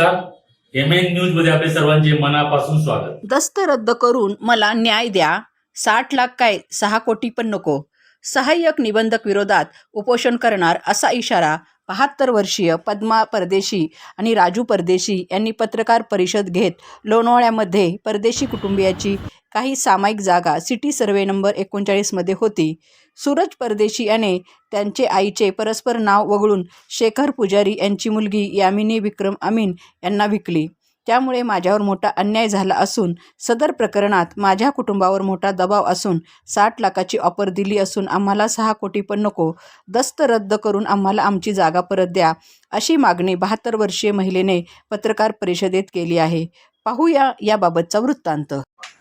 नमस्कार. एम न्यूजमध्ये आपले सर्वांचे मनापासून स्वागत. दस्त रद्द करून मला न्याय द्या. साठ लाख काय? सहा कोटी पण नको. सहाय्यक निबंधक विरोधात उपोषण करणार असा इशारा बहात्तर वर्षीय पद्मा परदेशी आणि राजू परदेशी यांनी पत्रकार परिषद घेत लोणावळ्यामध्ये परदेशी कुटुंबियाची काही सामायिक जागा सिटी सर्वे नंबर एकोणचाळीसमध्ये होती. सूरज परदेशी याने त्यांचे आईचे परस्पर नाव वगळून शेखर पुजारी यांची मुलगी यामिनी विक्रम अमीन यांना विकली. त्यामुळे माझ्यावर मोठा अन्याय झाला असून सदर प्रकरणात माझ्या कुटुंबावर मोठा दबाव असून साठ लाखाची ऑफर दिली असून आम्हाला सहा कोटी पण नको. दस्त रद्द करून आम्हाला आमची जागा परत द्या अशी मागणी बहात्तर वर्षीय महिलेने पत्रकार परिषदेत केली आहे. पाहूया याबाबतचा वृत्तांत.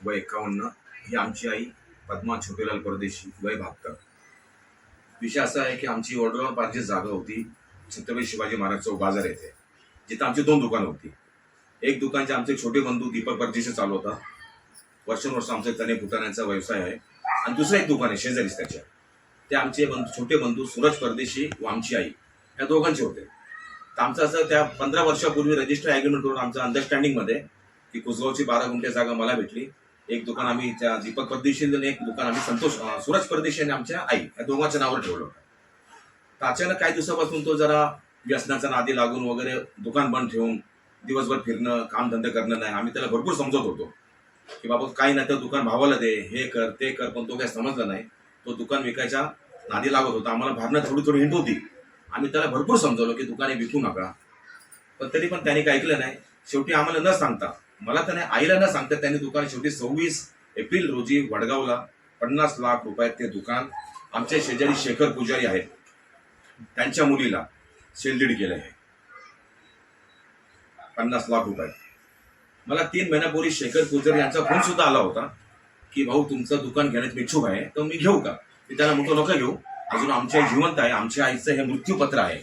वय एकावन्न ही आमची आई पद्मा छोटेलाल परदेशी वय बहात्तर. विषय असा आहे की आमची वडगाव पारची जागा होती छत्रपती शिवाजी महाराज चौक बाजार येथे जिथं आमची दोन दुकानं होती. एक दुकानचे आमचे छोटे बंधू दीपक परदेशी चालवता वर्षानुवर्ष आमचे तणे फुटाण्याचा व्यवसाय आहे. आणि दुसरं एक दुकान आहे शेजारीच त्याच्या. ते आमचे बंधू छोटे बंधू सूरज परदेशी व आमची आई या दोघांचे होते. तर आमचं असं त्या पंधरा वर्षापूर्वी रजिस्टर ॲग्रीमेंट करून आमचं अंडरस्टँडिंगमध्ये की कुसगावची बारा गुंठे जागा मला भेटली. एक दुकान आम्ही त्या दीपक परदेशी आणि एक दुकान आम्ही संतोष सूरज परदेशी आणि आमच्या आई या दोघांच्या नावावर ठेवलं होतं. तर अचानक काही दिवसापासून तो जरा व्यसनाचा नादी लागून वगैरे दुकान बंद ठेवून दिवसभर फिरणं कामधंदे करणं नाही. आम्ही त्याला भरपूर समजत होतो. की बाबा काही नाही तर दुकान भावाला दे हे कर ते कर पण तो काही समजला नाही. तो दुकान विकायच्या नादी लागत होता. आम्हाला भरणं थोडी थोडी हिंट होती. आम्ही त्याला भरपूर समजवलं की दुकाने विकू नका. पण तरी पण त्याने काही ऐकलं नाही. शेवटी आम्हाला न सांगता मला त्याने आईला न सांगता त्यांनी दुकान शेवटी सव्वीस एप्रिल रोजी वडगावला पन्नास लाख रुपयात ते दुकान आमच्या शेजारी शेखर पुजारी आहेत. त्यांच्या मुलीला शेलदीड केलं आहे पन्नास लाख रुपये. मला तीन महिन्यापूर्वी शेखर पुजारी यांचा फोन सुद्धा आला होता की भाऊ तुमचं दुकान घेण्यात मी इच्छुक आहे तर मी घेऊ का? मी त्याला म्हणतो नका घेऊ. अजून आमच्या जिवंत आहे आमच्या आईचं हे मृत्यूपत्र आहे.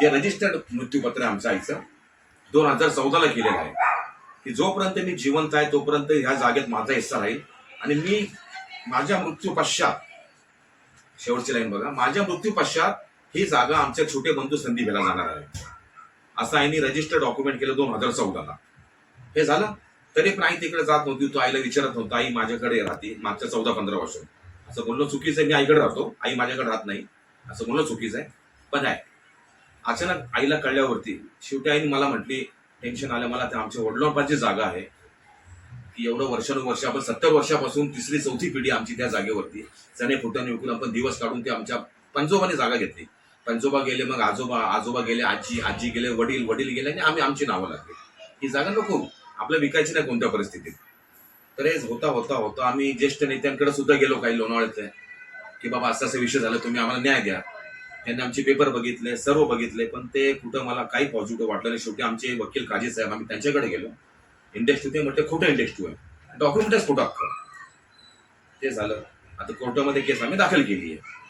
जे रजिस्टर्ड मृत्यूपत्र आहे आमच्या आईचं दोन हजार चौदाला केलेलं आहे. की जोपर्यंत मी जिवंत आहे तोपर्यंत ह्या जागेत माझा हिस्सा राहील. आणि मी माझ्या मृत्यू पश्चात शेवटची लाईन बघा माझ्या मृत्यू पश्चात ही जागा आमच्या छोटे बंधू संदीप याला जाणार आहे. असं आईने रजिस्टर डॉक्युमेंट केलं दोन हजार चौदाला. हे झालं. तरी पण आई तिकडे जात नव्हती तो आईला विचारत नव्हता आई माझ्याकडे राहते मागच्या चौदा पंधरा वर्ष असं बोलणं चुकीचं आहे मी आईकडे राहतो आई माझ्याकडे राहत नाही. असं बोलणं चुकीचं आहे. पण आहे. अचानक आईला कळल्यावरती शेवटी आईने मला म्हटली टेन्शन आलं मला त्या आमच्या वडिलोपाची जागा आहे. की एवढं वर्षानुवर्ष आपण सत्तर वर्षापासून तिसरी चौथी पिढी आमची त्या जागेवरती. चणे फुटाने विकून आपण दिवस काढून ते आमच्या पंजोबाने जागा घेतली. पंजोबा गेले मग आजोबा आजोबा गेले आजी आजी गेले वडील वडील गेले आणि आम्ही आमची नावं लागली. ही जागा नको. आपल्या विकायची नाही कोणत्या परिस्थितीत. तर हे होता होता होता. आम्ही ज्येष्ठ नेत्यांकडे सुद्धा गेलो काही लोणावळ्यातले. की बाबा असं असं विषय झालं तुम्ही आम्हाला न्याय द्या. त्यांनी आमचे पेपर बघितले सर्व बघितले पण ते कुठं मला काही पॉझिटिव्ह वाटलं नाही. शेवटी आमचे वकील काजी साहेब आम्ही त्यांच्याकडे गेलो. इंडेक्स ते म्हटलं खोटं इंडेक्स आहे. डॉक्युमेंटच खोटं अख्खं? ते झालं. आता कोर्टामध्ये केस आम्ही दाखल केली आहे.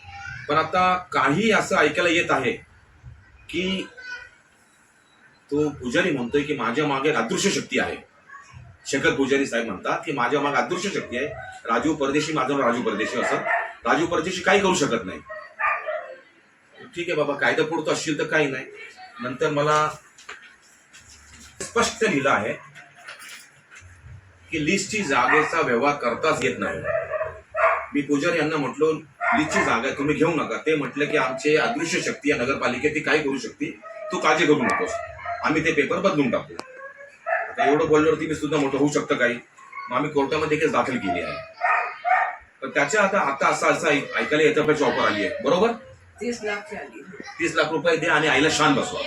पण आता काही असं ऐकायला येत आहे की तो पुजारी म्हणतोय की माझ्या मागे अदृश्य शक्ती आहे. शंकर पुजारी साहेब म्हणतात की माझ्या मागे अदृश्य शक्ती आहे. राजू परदेशी माझं राजू परदेशी असं. राजू परदेशी काही करू शकत नाही. ठीक आहे बाबा कायदा पुढतो असशील तर काही नाही. नंतर मला स्पष्ट लिहिलं आहे की लिस्टची जागेचा व्यवहार करताच येत नाही. मी पुजारी यांना म्हटलो लिस्टची जागा तुम्ही घेऊ नका. ते म्हटलं की आमचे अदृश्य शक्ती आहे नगरपालिकेत ती काय करू शकते. तू काळजी करू नकोस. आम्ही ते पेपर बदलून टाकू. आता एवढं बोलल्यावरती मी सुद्धा मोठं होऊ शकतं काही. मग आम्ही कोर्टामध्ये केस दाखल केली आहे. पण त्याच्या आता आता असं असं ऐक- ऐकायला येतं पाहिजे ऑफर आली आहे. बरोबर? तीस लाख तीस लाख रुपये दे आणि आईला शान बसवा.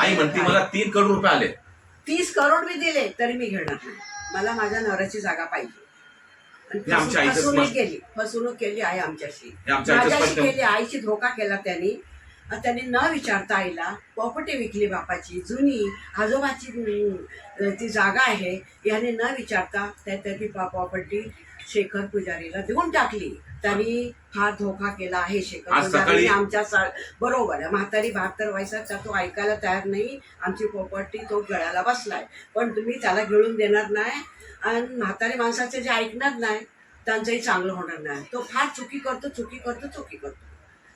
आई म्हणते मला तीन करोड रुपये आले. तीस करोड मी दिले तरी मी घेणार नाही. मला माझ्या नवऱ्याची जागा पाहिजे. हे आमच्या आईचं फसवणूक स्पष्ट- केली. फसवणूक केली आहे आमच्याशी. हे आमच्या आईचं माझ्याशी स्पष्ट- केली आईची धोका केला त्यांनी. आणि त्यांनी न विचारता आईला प्रॉपर्टी विकली बापाची जुनी आजोबाची अं, ती जागा आहे याने न विचारता त्या त्याची प्रॉपर्टी शेखर पुजारीला देऊन टाकली. त्यांनी हा धोका केला आहे शेखर आज पुजारी आमच्या सा- बरोबर आहे. म्हातारी बहात्तर वयसाचा तो ऐकायला तयार नाही. आमची प्रॉपर्टी तो गळ्याला बसलाय. पण तुम्ही त्याला गिळून देणार नाही. आणि म्हातारे माणसाचे जे ऐकणार नाही त्यांचंही चांगलं होणार नाही. तो फार चुकी करतो चुकी करतो चुकी करतो.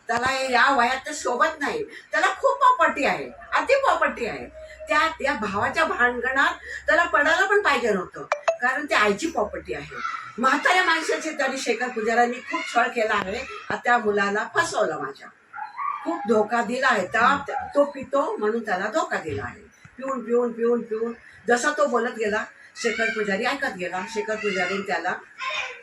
त्याला या वयात तर सोबत नाही. त्याला खूप प्रॉपर्टी आहे अति प्रॉपर्टी आहे. त्या या भावाच्या भानगणात त्याला पडायला पण पाहिजे नव्हतं. कारण ते आईची प्रॉपर्टी आहे. म्हाताऱ्या माणसाचे तरी शेखर पुजारांनी खूप छळ केला आहे. त्या मुलाला फसवलं माझ्या. खूप धोका दिला आहे. त्या तो पितो म्हणून त्याला धोका दिला आहे. पिऊन पिऊन पिऊन पिऊन. जसा तो बोलत गेला शेखर पुजारी ऐकत गेला. शेखर पुजारी त्याला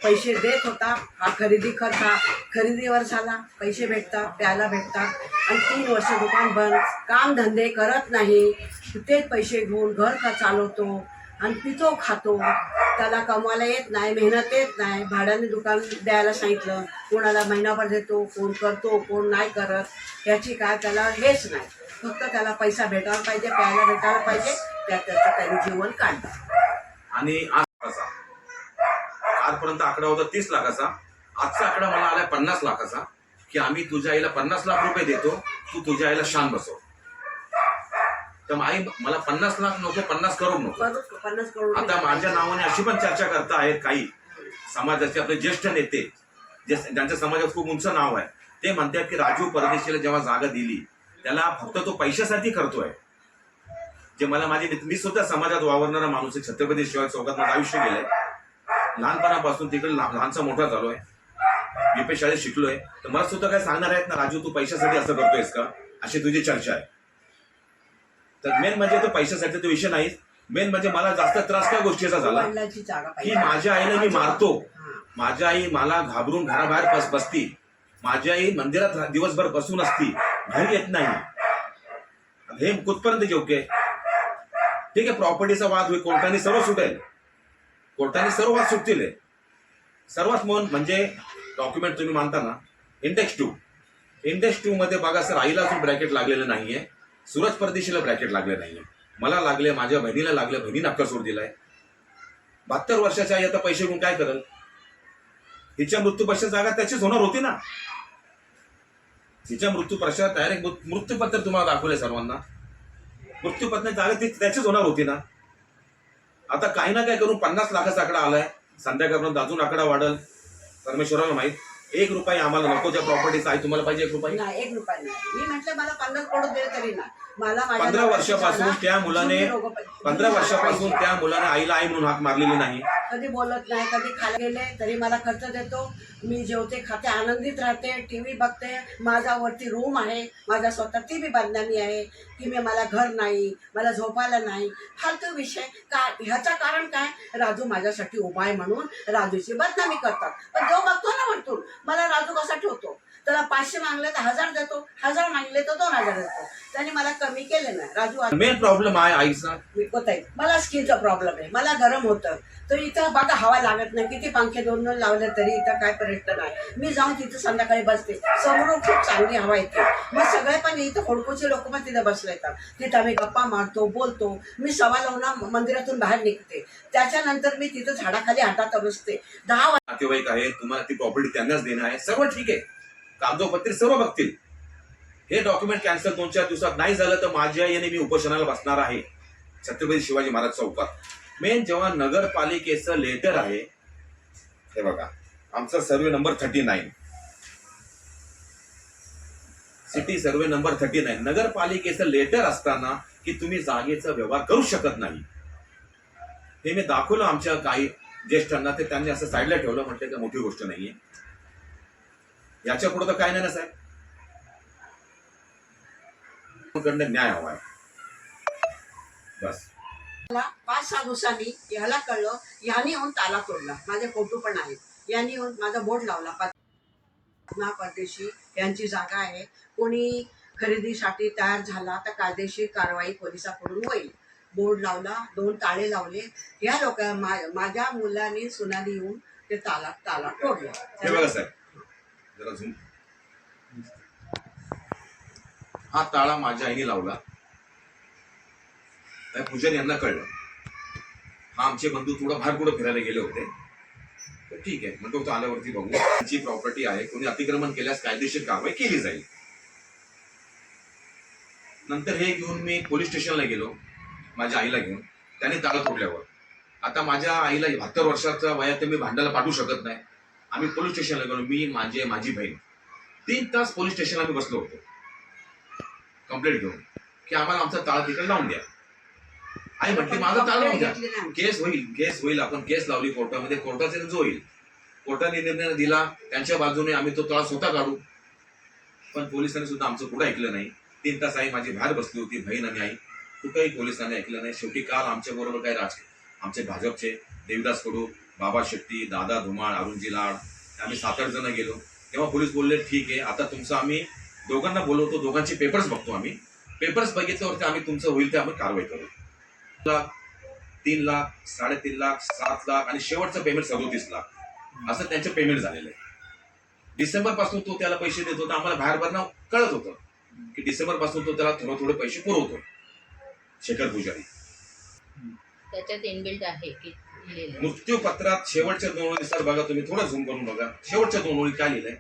पैसे देत होता. हा खरेदी करता. खरेदीवर झाला पैसे भेटतात प्यायला भेटतात. आणि तीन वर्ष दुकान बंद. कामधंदे करत नाही. तेच पैसे घेऊन घर का चालवतो आणि पितो खातो. त्याला कमवायला येत नाही मेहनत येत नाही. भाड्याने दुकान द्यायला सांगितलं. कोणाला महिनाभर देतो कोण करतो कोण नाही करत. याची काय त्याला हेच नाही. फक्त त्याला पैसा भेटायला पाहिजे प्यायला भेटायला पाहिजे. त्या त्याचं त्यांनी जीवन काढलं आणि आज लाखाचा आजपर्यंत आकडा होता तीस लाखाचा. आजचा आकडा मला आलाय पन्नास लाखाचा. की आम्ही तुझ्या आईला पन्नास लाख रुपये देतो तू तुझ्या आईला शान बसव. तर आई मला पन्नास लाख नको पन्नास करोड नको. आता माझ्या नावाने अशी पण चर्चा करता आहेत काही. समाजाचे आपले ज्येष्ठ नेते जे ज्यांच्या समाजात खूप उंच नाव आहे ते म्हणतात की राजू परदेशीला जेव्हा जागा दिली त्याला फक्त तो पैशासाठी करतोय. जे मला माझे मी सुद्धा समाजात वावरणारा माणूस आहे. छत्रपती शिवाजी चौकात माझं आयुष्य गेलंय. लहानपणापासून तिकडे लहा- लहानसा मोठा झालोय. मी शाळेत शिकलोय. तर मला सुद्धा काय सांगणार आहेत ना राजू तू पैशासाठी असं करतोयस का? अशी तुझी चर्चा आहे. तर मेन म्हणजे तो पैशासाठी तो विषय नाही मेन म्हणजे मला जास्त त्रास त्या गोष्टीचा झाला. की माझ्या आईला मी मारतो. माझ्या आई मला घाबरून घराबाहेर बस बसती. माझी आई मंदिरात दिवसभर बसून असती. घरी येत नाही. हे कुठपर्यंत योग्य आहे? ठीक आहे प्रॉपर्टीचा वाद होईल कोर्टाने सर्व सुटेल. कोर्टाने सर्व वाद सुटतील. सर्वात मोहन म्हणजे डॉक्युमेंट तुम्ही मानता ना इंडेक्स टू इंडेक्स टू मध्ये बघा सर आईला अजून ब्रॅकेट लागलेलं नाहीये. सूरज परदेशीला ब्रॅकेट लागले नाहीये. मला लागले माझ्या बहिणीला लागले बहिणीने अक्का सोड दिलाय. बहात्तर वर्षाच्या आई आता पैसे घेऊन काय करेल? तिच्या मृत्यूपश्चात जागा त्याचीच होणार होती ना. तिच्या मृत्यूपश्चात डायरेक्ट मृत्यूपत्र तुम्हाला दाखवले सर्वांना. मृत्यूपत्र झाले ती त्याचीच होणार होती ना? आता काही ना काय करून पन्नास लाखाचा आकडा आलाय. संध्याकाळपर्यंत अजून आकडा वाढल. परमेश्वराला माहीत. एक रुपये आम्हाला नको त्या प्रॉपर्टीचा आहे तुम्हाला पाहिजे एक रुपये? नाही एक रुपया नाही. मी म्हटलं मला पन्नास करोड दिले तरी ना. पंधरा वर्षापासून त्या मुलाने. पंधरा वर्षापासून त्या मुलाने आईला आई म्हणून हाक मारलेली नाही. कधी बोलत नाही कधी खायला गेले तरी मला खर्च देतो. मी जेवते खाते आनंदित राहते टीव्ही बघते. माझा वरती रूम आहे माझा स्वतः ती बी बदनामी आहे. की मी मला घर नाही मला झोपायला नाही. फालतू विषय का ह्याचं कारण काय? राजू माझ्यासाठी उभा आहे म्हणून राजूची बदनामी करतात. पण जो बघतो ना वरतून. मला राजू कसा ठेवतो? त्याला पाचशे मागले तर हजार देतो हजार मागले तर दोन हजार देतो. त्याने मला कमी केले नाही. राजू मेन प्रॉब्लेम आहे आईचा. विकत आहे मला स्किनचा प्रॉब्लेम आहे. मला गरम होतं. तर इथं बघा हवा लागत नाही. किती पंखे दोन दोन लावले तरी इथं काय प्रश्न नाही. मी जाऊन तिथं संध्याकाळी बसते. समोरून खूप चांगली हवा येते. मग सगळे पण इथं खोडकोचे लोक पण तिथं बसले येतात. तिथं आम्ही गप्पा मारतो बोलतो. मी सव्वा लावून मंदिरातून बाहेर निघते. त्याच्यानंतर मी तिथं झाडाखाली हातात बसते. दहा नातेवाईक आहे तुम्हाला ती प्रॉपर्टी त्यांनाच देणं आहे. सर्व ठीक आहे. कागदोपत्री सर्व बघतील. हे डॉक्युमेंट कॅन्सल दोन चार दिवसात नाही झालं तर माझ्या याने मी उपोषणाला बसणार आहे. छत्रपती शिवाजी महाराज चौकात. मेन जेव्हा नगरपालिकेचं लेटर आहे हे बघा आमचा survey number thirty nine city survey number thirty nine नगरपालिकेचं letter असताना की तुम्ही जागेचा व्यवहार करू शकत नाही. हे मी दाखवलं आमच्या काही ज्येष्ठांना ते त्यांनी असं साईडला ठेवलं म्हटलं की मोठी गोष्ट नाहीये. याच्यापुढे तर काय नाही ना साहेब. कडनं न्याय हवाय बस. मला पाच सहा दिवसांनी ह्याला कळलं ह्याने येऊन ताला तोडला. माझे फोटो पण आहेत. यांनी येऊन माझा बोर्ड लावला. पद्मा परदेशी यांची जागा आहे. कोणी खरेदीसाठी तयार झाला तर कायदेशीर कारवाई पोलिसाकडून होईल. बोर्ड लावला दोन ताळे लावले. या लोक माझ्या मुलाने सुनाने येऊन ते ताला ताला हे बघा तोडला साहेब. जरा झूम हा ताळा माझ्या आईने लावला. पूजन यांना कळलं. हा आमचे बंधू थोडं बाहेर कुठं फिरायला गेले होते. तर ठीक आहे म्हणतो तो आल्यावरती बघू. त्यांची प्रॉपर्टी आहे कोणी अतिक्रमण केल्यास कायदेशीर कारवाई केली जाईल. नंतर हे घेऊन मी पोलीस स्टेशनला गेलो माझ्या आईला घेऊन. त्याने ताळा तोडल्यावर. आता माझ्या आईला बहात्तर वर्षाचा वयात मी भांडायला पाठवू शकत नाही. आम्ही पोलीस स्टेशनला गेलो मी माझे माझी बहीण. तीन तास पोलीस स्टेशनला आम्ही बसलो होतो. कंप्लेंट घेऊन की आम्हाला आमचा ताळा तिकडे लावून द्या. आई म्हटली माझं होत्या घेतली नाही. केस होईल केस होईल आपण केस लावली कोर्टामध्ये कोर्टाचा जो होईल. कोर्टाने निर्णय दिला त्यांच्या बाजूने आम्ही तो तळा स्वतः काढू. पण पोलिसांनी सुद्धा आमचं पुढे ऐकलं नाही. तीन तास आई माझी बाहेर बसली होती बहीण आणि आई. कुठेही पोलिसांनी ऐकलं नाही. शेवटी काल आमच्या बरोबर काही राज आमचे भाजपचे देविदास कडू बाबा शेट्टी दादा धुमाळ अरुणजी लाड आम्ही सात आठ जण गेलो. तेव्हा पोलीस बोलले ठीक आहे आता तुमचं आम्ही दोघांना बोलवतो दोघांचे पेपर्स बघतो आम्ही. पेपर्स बघितल्यावरती आम्ही तुमचं होईल ते आम्ही कारवाई करू. लाख तीन लाख साडेतीन लाख सात लाख आणि शेवटचं पेमेंट सदोतीस लाख. असं त्यांचं पेमेंट झालेलं आहे. डिसेंबरपासून तो त्याला पैसे देत होता. आम्हाला बाहेर भरणं कळत होतं की डिसेंबरपासून तो त्याला थोडं थोडे पैसे पुरवतो शेखर पुजारी. त्याच्यात इनबिल्ट आहे की मृत्यू पत्रात शेवटच्या दोन ओळी सर बघा तुम्ही थोडं झूम करून बघा. शेवटच्या दोन ओळी काय लिहिलंय?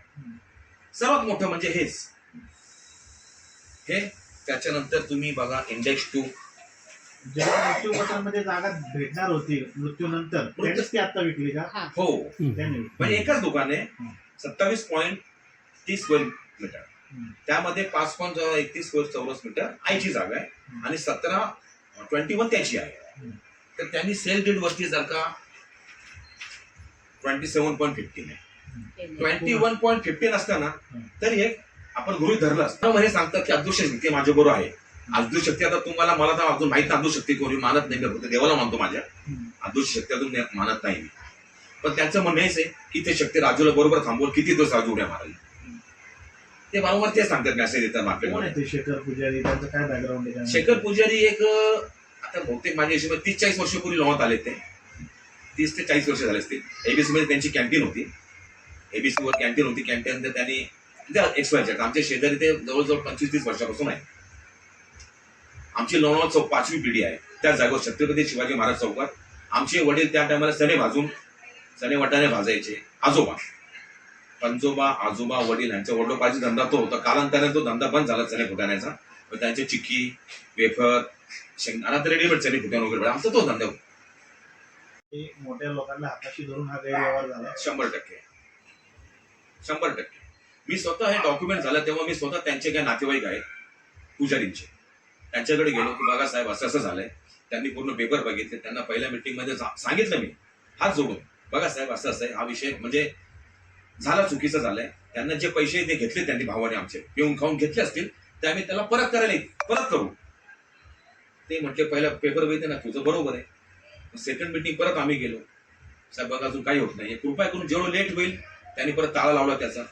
सर्वात मोठं म्हणजे हेच. हे त्याच्यानंतर तुम्ही बघा इंडेक्स टू जेव्हा मृत्यूपत्रामध्ये जागा भेटणार होती मृत्यूनंतर त्यांनीच ती आता विकली का? हा. हो. त्यांनी म्हणजे एकच दुकान आहे. सत्तावीस पॉईंट तीस स्क्वेअर मीटर. हं. त्यामध्ये पाच पॉईंट एकतीस स्क्वेअर चौरस मीटर आईची जागा आहे हं. आणि सतरा ट्वेंटी वन त्याची आहे. तर त्यांनी सेल डेट वरती जर का ट्वेंटी सेवन पॉईंट फिफ्टीन आहे. ट्वेंटी वन पॉईंट फिफ्टीन असताना हं. तरी एक आपण गृहित धरलं असतं. हे सांगतात की अब्दुल शक्ती माझ्या बरोबर आहे. अब्दुल शक्ती आता तुम्हाला मला तर अजून माहीत अब्दुल शक्ती कोणी मानत नाही मी फक्त देवाला मानतो माझ्या. हं. अब्दुल शक्ती अजून मानत नाही मी. पण त्यांचं म्हणणं हेच आहे की ते शक्ती राजूला बरोबर थांबवून किती दिवस राजू उड्या मारेल ते वारंवार तेच सांगतात मेसेज येतात कोण मार्केटमध्ये आहे ते? शेखर पुजारी त्यांचं काय बॅकग्राऊंड आहे? शेखर पुजारी एक आता बहुतेक माझ्या हिशोबाने तीस चाळीस वर्षपूर्वी लावत आले ते. तीस ते चाळीस वर्ष झाले असते एबीसीमध्ये त्यांची कॅन्टीन होती. एबीसीवर कॅन्टीन होती. कॅन्टीन त्यांनी म्हणजे एक्सपायरच्या आमच्या शेजारी ते जवळजवळ पंचवीस तीस वर्षापासून आहे. आमची लोणावळा चौक पाचवी पिढी आहे. त्या जागेवर छत्रपती शिवाजी महाराज चौकात आमचे वडील त्या टायमाला सणे भाजून सणे वाटाणे भाजायचे. आजोबा. पंजोबा आजोबा वडील यांच्या वडलोपाची धंदा तो होता. कालांतराने तो धंदा बंद झाला सणे फुटाण्याचा. मग त्यांचे चिक्की वेफर शेंगदाणा तर रेडीमेड चणे फुटाण वगैरे. आमचा तो धंदा होता. ते मोठ्या लोकांना हाताशी धरून हा गैरव्यवहार झाला. शंभर टक्के. शंभर टक्के. मी स्वतः हे डॉक्युमेंट झालं तेव्हा मी स्वतः त्यांचे काय नातेवाईक आहेत पुजारींचे. त्यांच्याकडे गेलो की बघा साहेब असं असं झालंय. त्यांनी पूर्ण पेपर बघितले. त्यांना पहिल्या meeting मध्ये सा- सांगितलं मी. हात जोडून. बघा साहेब असं असं आहे. हा विषय म्हणजे झाला चुकीचं झालंय. त्यांना जे पैसे ते घेतले त्यांनी भावाने आमचे. पिऊन खाऊन घेतले असतील ते आम्ही त्याला परत करायला. परत करू. ते म्हटले पहिला पेपर बघितले ना तुझं बरोबर आहे. सेकंड मिटिंग परत आम्ही गेलो. साहेब बघा अजून काही होत नाही. कृपया करून जेवढं लेट होईल त्यांनी परत ताळा लावला त्याचा.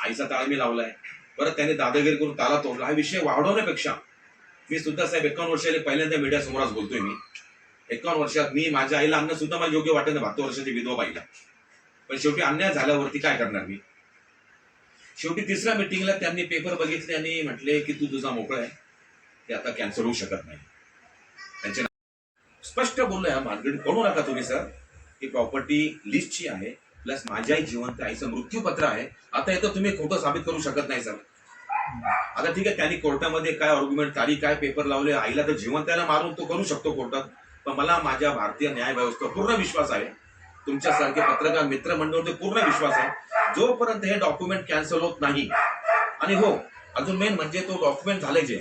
आईचा ताळा मी लावलाय. परत त्याने दादागिरी करून ताला तोडला. हा विषय वाढवण्यापेक्षा मी सुद्धा साहेब एकावन्न वर्षाने पहिल्यांदा मीडिया आज बोलतोय मी. एकावन्न वर्षात मी माझ्या आईला अन्न सुद्धा मला योग्य वाटत नाही बहात्तर वर्षाची विधवा बाईला. पण शेवटी अन्याय झाल्यावरती काय करणार मी? शेवटी तिसऱ्या मिटिंगला त्यांनी पेपर बघितले आणि म्हटले की तू तुझा मोकळा आहे. ते आता कॅन्सल होऊ शकत नाही. त्यांचे स्पष्ट बोललोय हा मार्केट करू नका तुम्ही सर. ही प्रॉपर्टी लिस्टची आहे प्लस माझ्याही जिवंत आईचं मृत्यूपत्र आहे. आता येतं तुम्ही खोटं साबित करू शकत नाही सर. आता ठीक आहे त्यांनी कोर्टामध्ये काय आर्ग्युमेंट तारीख काय पेपर लावले आईला तर जिवंताला मारून तो करू शकतो कोर्टात. पण मला माझ्या भारतीय न्याय व्यवस्थेवर पूर्ण विश्वास आहे. तुमच्यासारखे पत्रकार मित्रमंडळावर पूर्ण विश्वास आहे. जोपर्यंत हे डॉक्युमेंट कॅन्सल होत नाही आणि हो अजून मेन म्हणजे तो डॉक्युमेंट झाले जे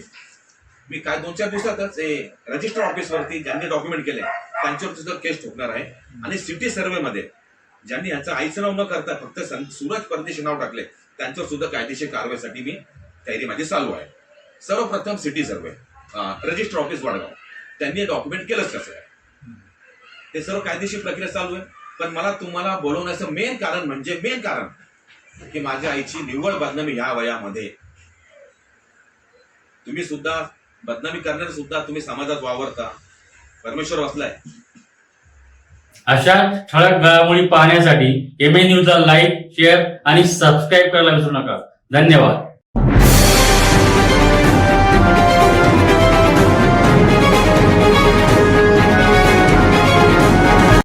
मी काय दोन चार दिवसातच हे रजिस्टर ऑफिसवरती ज्यांनी डॉक्युमेंट केले त्यांच्यावर सुद्धा केस ठोकणार आहे. आणि सिटी सर्व्हे मध्ये ज्यांनी यांचं आईचं नाव न करता फक्त सूरज परदेशी नाव टाकले त्यांच्यावर सुद्धा कायदेशीर कारवाईसाठी मी तयारी माझी चालू आहे. सर्वप्रथम city survey register office Vadgaon. त्यांनी डॉक्युमेंट केलंच कसं आहे? ते सर्व कायदेशीर प्रक्रिया चालू आहे. पण मला तुम्हाला बोलवण्याचं मेन कारण म्हणजे मेन कारण की माझ्या आईची निव्वळ बदनामी ह्या वयामध्ये. तुम्ही सुद्धा बदनामी करणारे सुद्धा तुम्ही समाजात वावरता. परमेश्वर वाचलाय. अशा ठळक घडामोडी पाहण्यासाठी एम न्यूजला लाईक शेअर आणि सबस्क्राईब करायला विसरू नका. धन्यवाद.